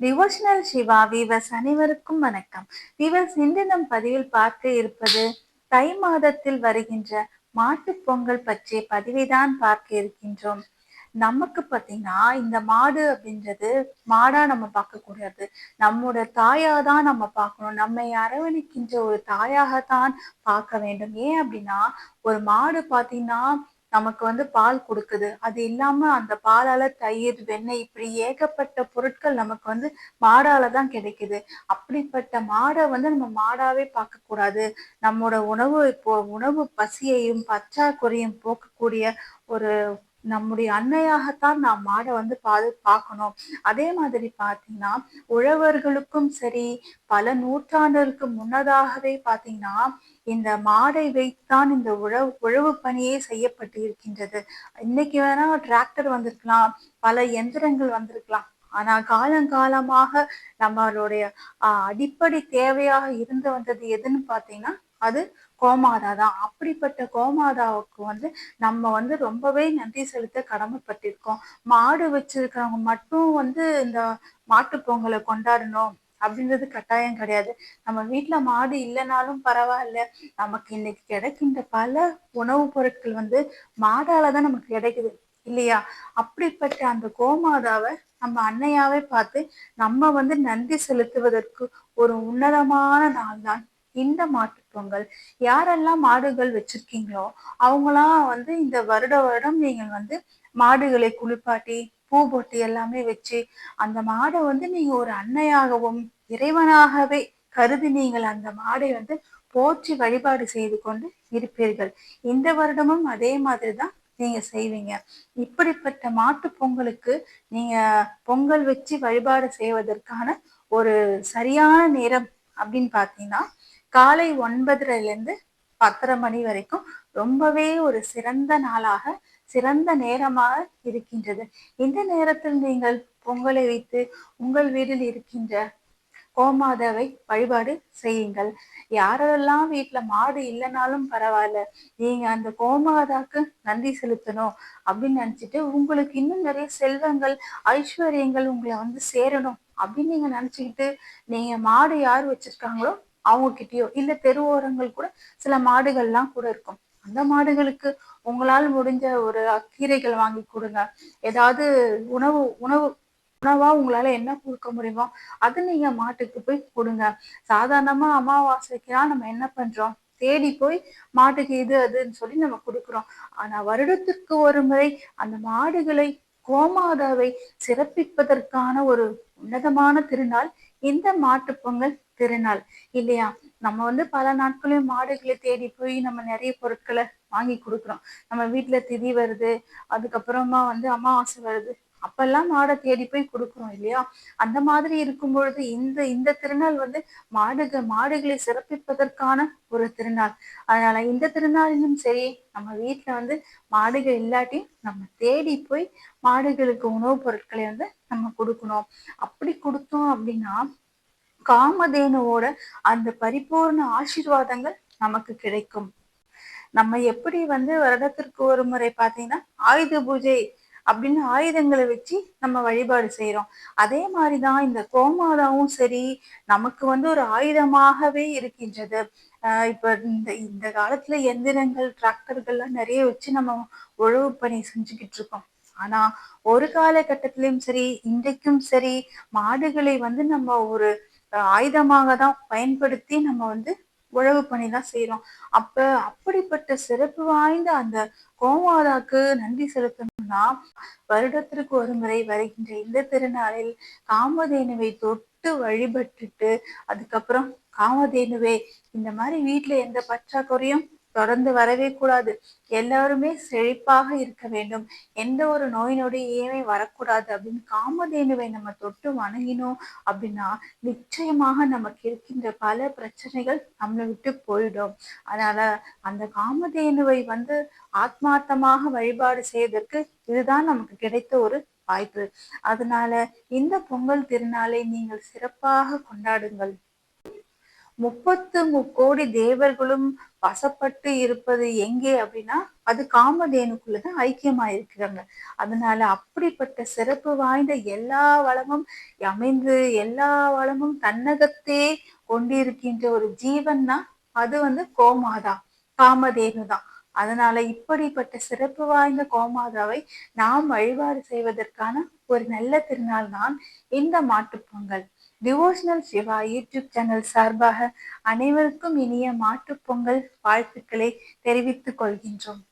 Devotional Siva viewers அனைவருக்கும் வணக்கம். Viewers இன்று நம் பதிவில் பார்க்க இருப்பது தை மாதத்தில் வருகின்ற மாட்டுப் பொங்கல் பற்றிய பதிவை தான் பார்க்க இருக்கின்றோம். நமக்கு பார்த்தீங்கன்னா இந்த மாடு அப்படின்றது மாடா நம்ம பார்க்கக்கூடாது நம்மோட தாயா தான் நம்ம பார்க்கணும். நம்மை அரவணைக்கின்ற ஒரு தாயாகத்தான் பார்க்க வேண்டும். ஏன் அப்படின்னா ஒரு மாடு பார்த்தீங்கன்னா நமக்கு வந்து பால் கொடுக்குது. அது இல்லாம அந்த பாலால தயிர் வெண்ணெய் இப்படி ஏகப்பட்ட பொருட்கள் நமக்கு வந்து மாடால தான் கிடைக்குது. அப்படிப்பட்ட மாடை வந்து நம்ம மாடாவே பார்க்க கூடாது நம்மோட உணவு இப்போ உணவு பசியையும் பற்றாக்குறையும் போக்கக்கூடிய ஒரு நம்முடைய அன்னையாகத்தான் நாம் மாடை வந்து பாது பார்க்கணும். அதே மாதிரி பார்த்தீங்கன்னா உழவர்களுக்கும் சரி பல நூற்றாண்டுகளுக்கு முன்னதாகவே பார்த்தீங்கன்னா இந்த மாடை வைத்தான் இந்த உழவு உழவு பணியே செய்யப்பட்டு இருக்கின்றது. இன்னைக்கு வேணா டிராக்டர் வந்திருக்கலாம் பல எந்திரங்கள் வந்திருக்கலாம். ஆனா காலங்காலமாக நம்மளுடைய அடிப்படை தேவையாக இருந்து வந்தது எதுன்னு பார்த்தீங்கன்னா அது கோமாதா தான் அப்படிப்பட்ட கோமாதாவுக்கு வந்து நம்ம வந்து ரொம்பவே நன்றி செலுத்த கடமைப்பட்டிருக்கோம். மாடு வச்சிருக்கிறவங்க மட்டும் வந்து இந்த மாட்டு பொங்கலை கொண்டாடணும் அப்படின்றது கட்டாயம் கிடையாது. நம்ம வீட்டுல மாடு இல்லைனாலும் பரவாயில்ல. நமக்கு இன்னைக்கு கிடைக்கின்ற பல உணவுப் பொருட்கள் வந்து மாடால தான் நமக்கு கிடைக்குது இல்லையா? அப்படிப்பட்ட அந்த கோமாதாவை நம்ம அன்னையாவே பார்த்து நம்ம வந்து நன்றி செலுத்துவதற்கு ஒரு உன்னதமான நாள் தான் இந்த மாட்டு பொங்கல் யாரெல்லாம் மாடுகள் வச்சிருக்கீங்களோ அவங்களாம் வந்து இந்த வருட வருடம் நீங்கள் வந்து மாடுகளை குளிப்பாட்டி பூ போட்டு எல்லாமே வச்சு அந்த மாடை வந்து நீங்க ஒரு அன்னையாகவும் இறைவனாகவே கருதி நீங்கள் அந்த மாடை வந்து போற்றி வழிபாடு செய்து கொண்டு இருப்பீர்கள். இந்த வருடமும் அதே மாதிரிதான் நீங்க செய்வீங்க. இப்படிப்பட்ட மாட்டு பொங்கலுக்கு நீங்க பொங்கல் வச்சு வழிபாடு செய்வதற்கான ஒரு சரியான நேரம் அப்படின்னு பாத்தீங்கன்னா காலை ஒன்பதுலேருந்து பத்தரை மணி வரைக்கும் ரொம்பவே ஒரு சிறந்த நாளாக சிறந்த நேரமாக இருக்கின்றது. இந்த நேரத்தில் நீங்கள் பொங்கலை வைத்து உங்கள் வீட்டில் இருக்கின்ற கோமாதாவை வழிபாடு செய்யுங்கள். யாரெல்லாம் வீட்டுல மாடு இல்லைனாலும் பரவாயில்ல நீங்க அந்த கோமாதாக்கு நன்றி செலுத்தணும் அப்படின்னு நினைச்சிட்டு உங்களுக்கு இன்னும் நிறைய செல்வங்கள் ஐஸ்வர்யங்கள் உங்களை வந்து சேரணும் அப்படின்னு நீங்க நினைச்சுக்கிட்டு நீங்க மாடு யார் வச்சிருக்காங்களோ அவங்க கிட்டயோ இல்ல தெருவோரங்கள் கூட சில மாடுகள்லாம் கூட இருக்கும். அந்த மாடுகளுக்கு உங்களால் முடிஞ்ச ஒரு கீரைகள் வாங்கி கொடுங்க. ஏதாவது உணவு உணவு உணவா உங்களால என்ன கொடுக்க முடியுமோ அது நீங்க மாட்டுக்கு போய் கொடுங்க. சாதாரணமா அமாவாசைக்கெல்லாம் நம்ம என்ன பண்றோம்? தேடி போய் மாட்டுக்கு இது அதுன்னு சொல்லி நம்ம கொடுக்குறோம். ஆனா வருடத்திற்கு ஒரு முறை அந்த மாடுகளை கோமாதாவை சிறப்பிப்பதற்கான ஒரு உன்னதமான திருநாள் இந்த மாட்டுப் பொங்கல் திருநாள் இல்லையா? நம்ம வந்து பல நாட்களையும் மாடுகளை தேடி போய் நம்ம நிறைய பொருட்களை வாங்கி கொடுக்குறோம். நம்ம வீட்டுல திதி வருது அதுக்கப்புறமா வந்து அமாவாசை வருது. அப்பெல்லாம் மாடை தேடி போய் கொடுக்குறோம் இல்லையா? அந்த மாதிரி இருக்கும் பொழுது இந்த இந்த திருநாள் வந்து மாடுக மாடுகளை சிறப்பிப்பதற்கான ஒரு திருநாள். அதனால இந்த திருநாளிலும் சரி நம்ம வீட்டுல வந்து மாடுகள் இல்லாட்டி நம்ம தேடி போய் மாடுகளுக்கு உணவுப் பொருட்களை வந்து நம்ம கொடுக்கணும். அப்படி கொடுத்தோம் அப்படின்னா காமதேனுவோட அந்த பரிபூர்ண ஆசீர்வாதங்கள் நமக்கு கிடைக்கும். நம்ம எப்படி வந்து வருடத்திற்கு ஒரு முறை பார்த்தீங்கன்னா ஆயுத பூஜை அப்படின்னு ஆயுதங்களை வச்சு நம்ம வழிபாடு செய்யறோம் அதே மாதிரிதான் இந்த கோமாதாவும் சரி நமக்கு வந்து ஒரு ஆயுதமாகவே இருக்கின்றது. ஆஹ் இப்ப இந்த இந்த காலத்துல எந்திரங்கள் டிராக்டர்கள்லாம் நிறைய வச்சு நம்ம உழவு பணி செஞ்சுக்கிட்டு இருக்கோம். ஆனா ஒரு காலகட்டத்திலயும் சரி இன்றைக்கும் சரி மாடுகளை வந்து நம்ம ஒரு ஆயுதமாக தான் பயன்படுத்தி நம்ம வந்து உழவு பணி தான் செய்யறோம் அப்ப அப்படிப்பட்ட சிறப்பு வாய்ந்த அந்த கோமாதாக்கு நன்றி செலுத்தணும்னா வருடத்திற்கு ஒரு முறை வருகின்ற இந்த திருநாளில் காமதேனுவை தொட்டு வழிபட்டுட்டு அதுக்கப்புறம் காமதேனுவே இந்த மாதிரி வீட்டுல எந்த பற்றாக்குறையும் தொடர்ந்து வரவே கூடாது. எல்லாருமே செழிப்பாக இருக்க வேண்டும். எந்த ஒரு நோய் நொடி ஏமே வரக்கூடாது. அப்படின்னு காமதேனுவை நம்ம தொட்டு வணங்கினோம் அப்படின்னா நிச்சயமாக நமக்கு இருக்கின்ற பல பிரச்சனைகள் நம்மளை விட்டு போயிடும். அதனால அந்த காமதேனுவை வந்து ஆத்மார்த்தமாக வழிபாடு செய்வதற்கு இதுதான் நமக்கு கிடைத்த ஒரு வாய்ப்பு. அதனால இந்த பொங்கல் திருநாளை நீங்கள் சிறப்பாக கொண்டாடுங்கள். முப்பத்து முக்கோடி தேவர்களும் வசப்பட்டு இருப்பது எங்கே அப்படின்னா அது காமதேனுக்குள்ளதான் ஐக்கியமா இருக்கிறாங்க அதனால அப்படிப்பட்ட சிறப்பு வாய்ந்த எல்லா வளமும் அமைந்து எல்லா வளமும் தன்னகத்தே கொண்டிருக்கின்ற ஒரு ஜீவன்னா அது வந்து கோமாதா காமதேனு தான் அதனால இப்படிப்பட்ட சிறப்பு வாய்ந்த கோமாதாவை நாம் வழிபாடு செய்வதற்கான ஒரு நல்ல திருநாள் தான் இந்த Mattu Pongal devotional Shiva YouTube channel சார்பாக அனைவருக்கும் இனிய மாட்டுப்பொங்கல் வாழ்த்துக்களை தெரிவித்துக் கொள்கின்றோம்.